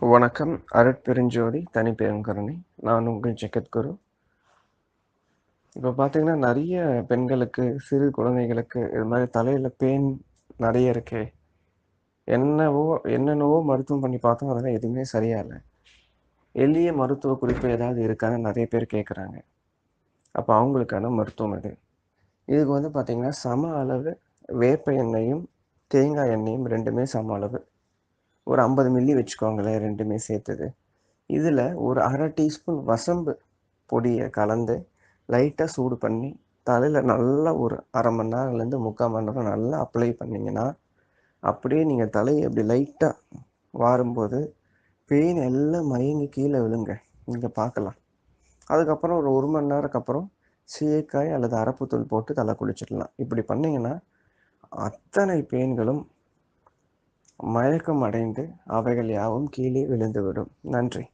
வணக்கம் அருட்பெருஞ்சோதி தனிப்பெருங்கருணை. நான் உங்கள் ஜெகத்குரு இப்போ பார்த்தீங்கன்னா நிறைய பெண்களுக்கு சிறு குழந்தைகளுக்கு இது மாதிரி தலையில் பேன் நிறைய இருக்கே. என்னவோ என்னென்னவோ மருத்துவம் பண்ணி பார்த்தோம் அதெல்லாம் எதுவுமே சரியா இல்லை எளிய மருத்துவ குறிப்பு ஏதாவது இருக்கான்னு நிறைய பேர் கேட்குறாங்க அப்போ அவங்களுக்கான மருத்துவம் இது இதுக்கு வந்து பார்த்தீங்கன்னா சம அளவு வேப்ப எண்ணெயும் தேங்காய் எண்ணெயும் ரெண்டுமே சம அளவு. ஒரு ஐம்பது மில்லி வச்சுக்கோங்களேன் ரெண்டுமே சேர்த்தது. இதில் ஒரு அரை டீஸ்பூன் வசம்பு பொடியை கலந்து லைட்டாக சூடு பண்ணி தலையில் நல்லா ஒரு அரை மணி நேரம்லேருந்து முக்கால் மணி நேரம் நல்லா அப்ளை பண்ணிங்கன்னா அப்படியே நீங்கள் தலையை அப்படி லைட்டாக வாரும்போது பெயின் எல்லாம் மயங்கி கீழே விழுங்க. நீங்கள் பார்க்கலாம். அதுக்கப்புறம் ஒரு ஒரு மணி நேரத்துக்கு அப்புறம் சீயக்காய் அல்லது அரப்புத்தூள் போட்டு தலை குளிச்சிடலாம். இப்படி பண்ணிங்கன்னா அத்தனை பெயின்களும் மயக்கம் அடைந்து அவைகள் யாவும் கீழே விழுந்துவிடும். நன்றி.